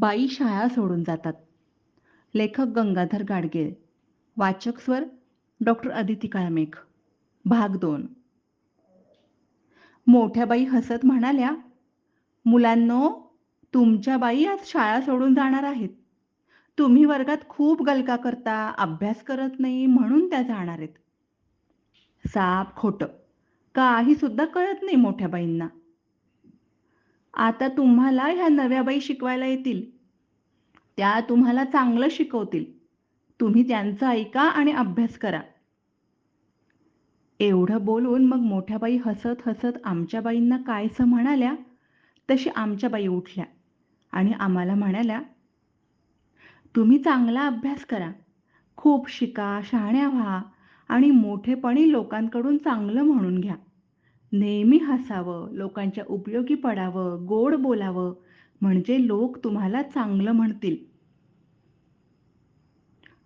बाई शाळा सोडून जातात. लेखक गंगाधर गाडगीळ वाचक स्वर डॉक्टर अदिती काळमेघ भाग दोन. मोठ्या बाई हसत म्हणाल्या मुलांनो तुमच्या बाई आज शाळा सोडून जाणार आहेत. तुम्ही वर्गात खूप गलका करता अभ्यास करत नाही म्हणून त्या जाणार आहेत. साप खोटं. काही सुद्धा कळत नाही मोठ्या बाईंना. आता तुम्हाला ह्या नव्या बाई शिकवायला येतील. त्या तुम्हाला चांगलं शिकवतील. तुम्ही त्यांचं ऐका आणि अभ्यास करा. एवढं बोलून मग मोठ्या बाई हसत हसत आमच्या बाईंना कायसं म्हणाल्या? तशी आमच्या बाई उठल्या आणि आम्हाला म्हणाल्या तुम्ही चांगला अभ्यास करा. खूप शिका शहाण्या व्हा आणि मोठेपणी लोकांकडून चांगलं म्हणून घ्या. नेहमी हसावं लोकांच्या उपयोगी पडावं गोड बोलावं म्हणजे लोक तुम्हाला चांगलं म्हणतील.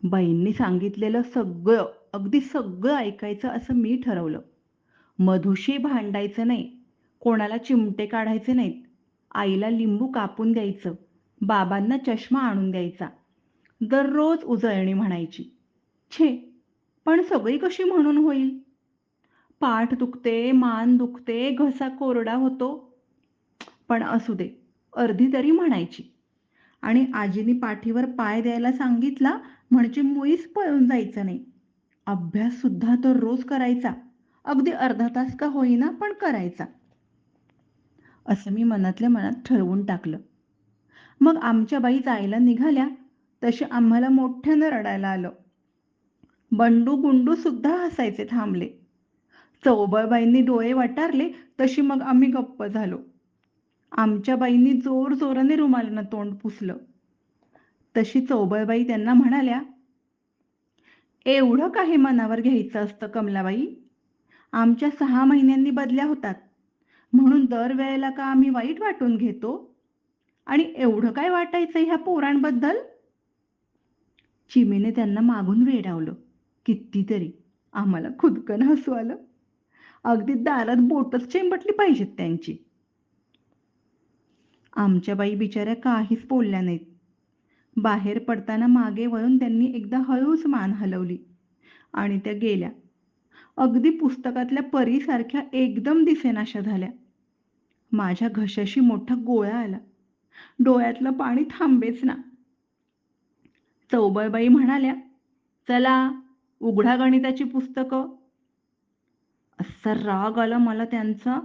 बाईंनी सांगितलेलं सगळं अगदी सगळं ऐकायचं असं मी ठरवलं. मधुशी भांडायचं नाही कोणाला चिमटे काढायचे नाहीत. आईला लिंबू कापून द्यायचं बाबांना चष्मा आणून द्यायचा. दररोज उजळणी म्हणायची. छे पण सगळी कशी म्हणून होईल? पाठ दुखते मान दुखते घसा कोरडा होतो. पण असू दे अर्धी तरी म्हणायची. आणि आजीनी पाठीवर पाय द्यायला सांगितला म्हणजे मुळीच पळून जायचं नाही. अभ्यास सुद्धा तर रोज करायचा. अगदी अर्धा तास का होईना पण करायचा. असं मी मनातल्या मनात ठरवून टाकलं. मग आमच्या बाई जायला निघाल्या. तसे आम्हाला मोठ्यानं रडायला आलं. बंडू गुंडू सुद्धा हसायचे थांबले. चौबळबाईंनी डोळे वटारले तशी मग आम्ही गप्प झालो. आमच्या बाईंनी जोर जोराने रुमालानं तोंड पुसलं. तशी चौबळबाई त्यांना म्हणाल्या एवढं काही मनावर घ्यायचं असतं कमलाबाई? आमच्या सहा महिन्यांनी बदल्या होतात. म्हणून दरवेळेला का आम्ही वाईट वाटून घेतो? आणि एवढं काय वाटायचं ह्या पोरांबद्दल? चिमीने त्यांना मागून वेडावलं. कितीतरी आम्हाला खुदकन हसू आलं. अगदी दारात बोटच चेंबटली पाहिजेत त्यांची. आमच्या बाई बिचाऱ्या काहीच बोलल्या नाहीत. बाहेर पडताना मागे वळून त्यांनी एकदा हळूच मान हलवली आणि त्या गेल्या. अगदी पुस्तकातल्या परीसारख्या एकदम दिसेनाशा झाल्या. माझ्या घशाशी मोठा गोळा आला. डोळ्यातलं पाणी थांबेच ना. चौबळबाई म्हणाल्या चला उघडा गणिताची पुस्तकं. असा राग आला मला त्यांचा.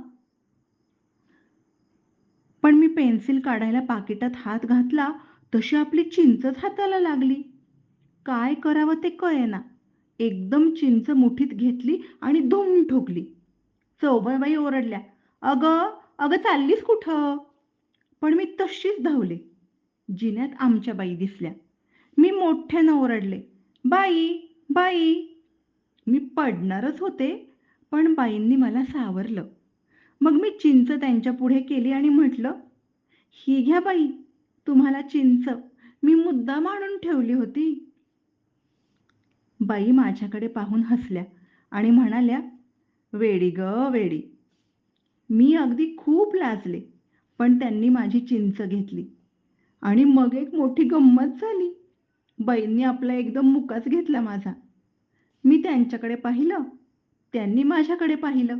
पण मी पेन्सिल काढायला पाकिटात हात घातला तशी आपली चिंचच हाताला लागली. काय करावं ते कळेना. एकदम चिंच मुठीत घेतली आणि धुम ठोकली. चौबळबाई ओरडल्या अगं अगं चाललीस कुठं? पण मी तशीच धावले. जिन्यात आमच्या बाई दिसल्या. मी मोठ्यानं ओरडले बाई बाई. मी पडणारच होते. पण बाईंनी मला सावरलं. मग मी चिंच त्यांच्या पुढे केली आणि म्हटलं ही घ्या बाई तुम्हाला चिंच. मी मुद्दा मांडून ठेवली होती. बाई माझ्याकडे पाहून हसल्या आणि म्हणाल्या वेडी ग वेडी. मी अगदी खूप लाजले पण त्यांनी माझी चिंच घेतली. आणि मग एक मोठी गंमत झाली. बाईंनी आपला एकदम मुकाच घेतला माझा. मी त्यांच्याकडे पाहिलं त्यांनी माझ्याकडे पाहिलं.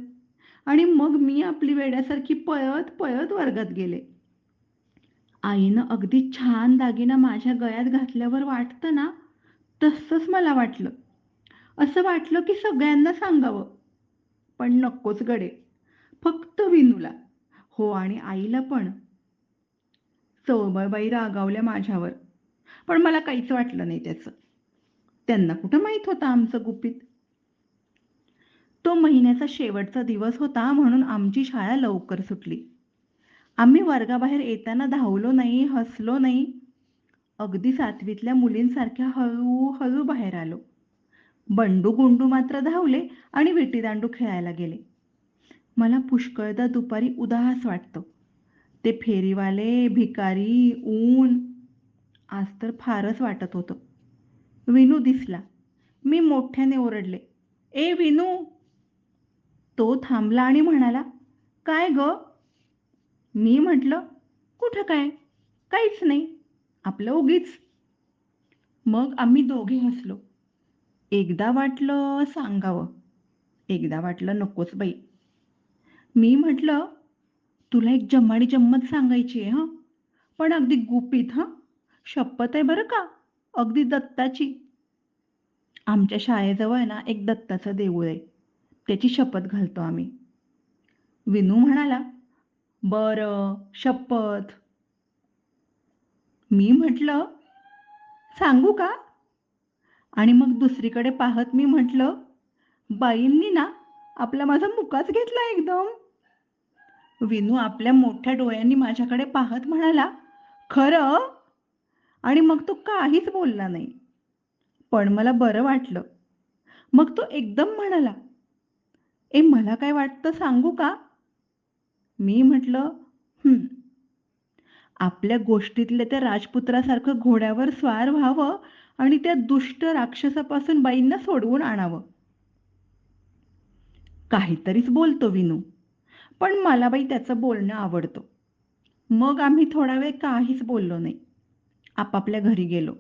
आणि मग मी आपली वेड्यासारखी पळत पळत वर्गात गेले. आईनं अगदी छान दागिना माझ्या गळ्यात घातल्यावर वाटतं ना तसंच मला वाटलं. असं वाटलं की सगळ्यांना सांगावं. पण नकोच गडे. फक्त विनूला. हो आणि आईला पण. चवबळबाई रागावल्या माझ्यावर. पण मला काहीच वाटलं नाही त्याचं. त्यांना कुठं माहीत होतं आमचं गुपित? तो महिन्याचा शेवटचा दिवस होता म्हणून आमची शाळा लवकर सुटली. आम्ही वर्गाबाहेर येताना धावलो नाही हसलो नाही. अगदी सातवीतल्या मुलींसारख्या हळूहळू बाहेर आलो. बंडू गुंडू मात्र धावले आणि विटीदांडू खेळायला गेले. मला पुष्कळदा दुपारी उदास वाटतो. ते फेरीवाले भिकारी ऊन आज तर फारच वाटत होतं. विनू दिसला. मी मोठ्याने ओरडले ए विनू तो थांबला आणि म्हणाला काय ग मी म्हटलं कुठं काय काहीच नाही आपलं उगीच. मग आम्ही दोघे हसलो. एकदा वाटलं सांगावं, एकदा वाटलं नकोच बाई. मी म्हटलं, "तुला एक जम्माडी जम्मत सांगायची आहे हं, पण अगदी गुपित हं. शपथ आहे बरं का, अगदी दत्ताची." आमच्या शाळेजवळ ना एक दत्ताचं देऊळ आहे. त्याची शपथ घालतो आम्ही. विनू म्हणाला, बर शपथ." मी म्हटलं, "सांगू का?" आणि मग दुसरीकडे पाहत मी म्हटलं, "बाईंनी ना आपला माझा मुकाच घेतला एकदम." विनू आपल्या मोठ्या डोळ्यांनी माझ्याकडे पाहत म्हणाला, "खरं?" आणि मग तो काहीच बोलला नाही. पण मला बरं वाटलं. मग तो एकदम म्हणाला, "ए मला काय वाटतं सांगू का?" मी म्हटलं, आपल्या गोष्टीतल्या त्या राजपुत्रासारखं घोड्यावर स्वार व्हावं आणि त्या दुष्ट राक्षसापासून बाईंना सोडवून आणावं. काहीतरीच बोलतो विनू, पण मला बाई त्याचं बोलणं आवडतं. मग आम्ही थोडा वेळ काहीच बोललो नाही. आपापल्या घरी गेलो.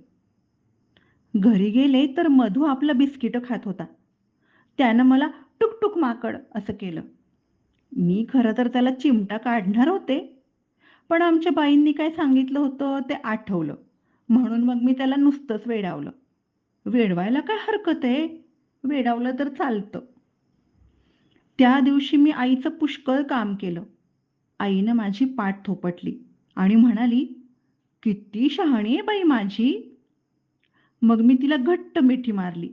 घरी गेले तर मधू आपलं बिस्किटं खात होता. त्यानं मला टुकटुक माकड असं केलं. मी खरं तर त्याला चिमटा काढणार होते, पण आमच्या बाईंनी काय सांगितलं होतं ते आठवलं, म्हणून मग मी त्याला नुसतंच वेडावलं. वेडवायला काय हरकत आहे? वेडावलं तर चालतं. त्या दिवशी मी आईचं पुष्कळ काम केलं. आईनं माझी पाठ थोपटली आणि म्हणाली, "किती शहाणी आहे बाई माझी." मग मी तिला घट्ट मिठी मारली.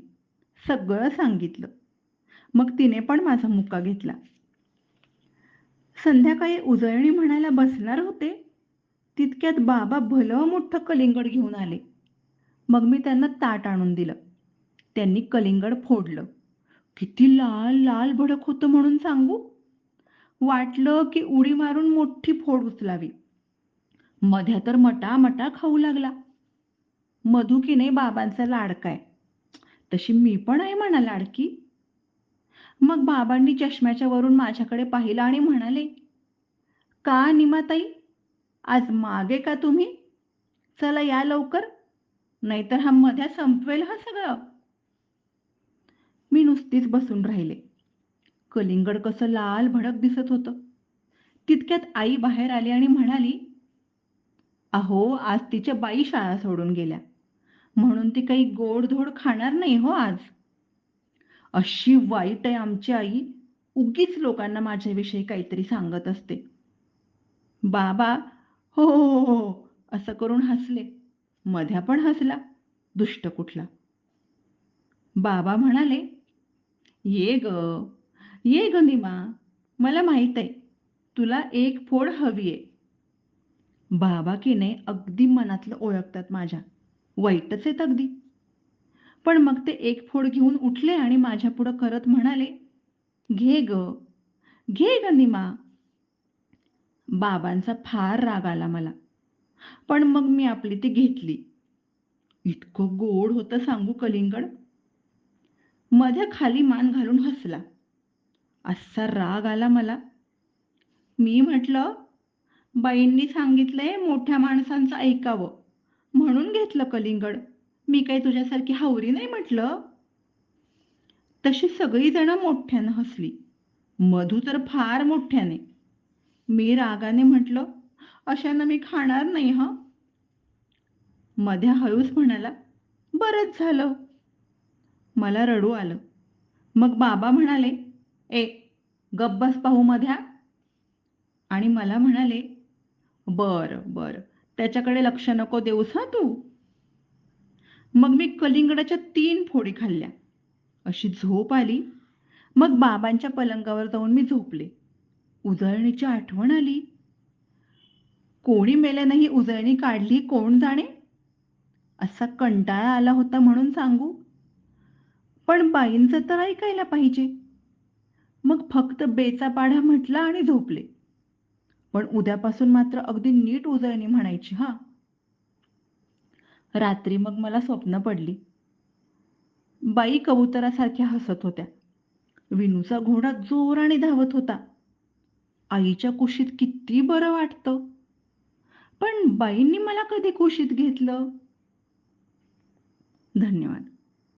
सगळं सांगितलं. मग तिने पण माझा मुका घेतला. संध्याकाळी उजळणी म्हणायला बसणार होते, तितक्यात बाबा भलं मोठं कलिंगड घेऊन आले. मग मी त्यांना ताट आणून दिलं. त्यांनी कलिंगड फोडलं. किती लाल लाल भडक होतं म्हणून सांगू? वाटलं की उडी मारून मोठी फोड उचलावी. मध्या तर मटा मटा खाऊ लागला. मधुकीने बाबांचा लाडकाय तशी मी पण आहे म्हणा लाडकी. मग बाबांनी चष्म्याच्या वरून माझ्याकडे पाहिलं आणि म्हणाले, "का निमाताई, आज मागे का तुम्ही? चला या लवकर, नाहीतर हा मध्या संपवेल हा सगळं." मी नुसतीच बसून राहिले. कलिंगड कसं लाल भडक दिसत होतं. तितक्यात आई बाहेर आली आणि म्हणाली, "अहो, आज तिच्या बाई शाळा सोडून गेल्या, म्हणून ती काही गोडधोड खाणार नाही हो आज." अशी वाईट आहे आमची आई, उगीच लोकांना माझ्याविषयी काहीतरी सांगत असते. बाबा हो, "हो, हो, हो, असं करून हसले. मध्या पण हसला, दुष्ट कुठला. बाबा म्हणाले, "ये ग ये ग निमा, मला माहीत आहे, तुला एक फोड हवी आहे." बाबा की नाही अगदी मनातलं ओळखतात माझ्या. वाईटच आहेत अगदी. पण मग ते एक फोड घेऊन उठले आणि माझ्यापुढं करत म्हणाले, "घे ग घे ग निमा." बाबांचा फार राग आला मला. पण मग मी आपली ती घेतली. इतकं गोड होतं सांगू कलिंगड. मध्या खाली मान घालून हसला. असा राग आला मला. मी म्हटलं, "बाईंनी सांगितलंय मोठ्या माणसांचं ऐकावं, म्हणून घेतलं कलिंगड. मी काही तुझ्यासारखी हावरी नाही म्हटलं." तशी सगळी जण मोठ्यानं हसली. मधू तर फार मोठ्याने. मी रागाने म्हटलं, "अशानं मी खाणार नाही हा मध्या हळूच म्हणाला, "बरंच झालं." मला रडू आलं. मग बाबा म्हणाले, "ए, गब्बस पाहू मध्या." आणि मला म्हणाले, "बरं, बरं, त्याच्याकडे लक्ष नको देऊस हा तू." मग मी कलिंगडाच्या तीन फोडी खाल्ल्या. अशी झोप आली. मग बाबांच्या पलंगावर जाऊन मी झोपले. उजळणीची आठवण आली. कोणी मेल्यानं नाही उजळणी काढली कोण जाणे? असा कंटाळा आला होता म्हणून सांगू? पण बाईंचं तर ऐकायला पाहिजे. मग फक्त बेचा पाढा म्हटला आणि झोपले. पण उद्यापासून मात्र अगदी नीट उजळणी म्हणायची हां. रात्री मग मला स्वप्न पडली. बाई कबुतरासारख्या हसत होत्या. विनूचा घोडा जोराने धावत होता. आईच्या कुशीत किती बरं वाटतं. पण बाईंनी मला कधी कुशीत घेतलं? धन्यवाद.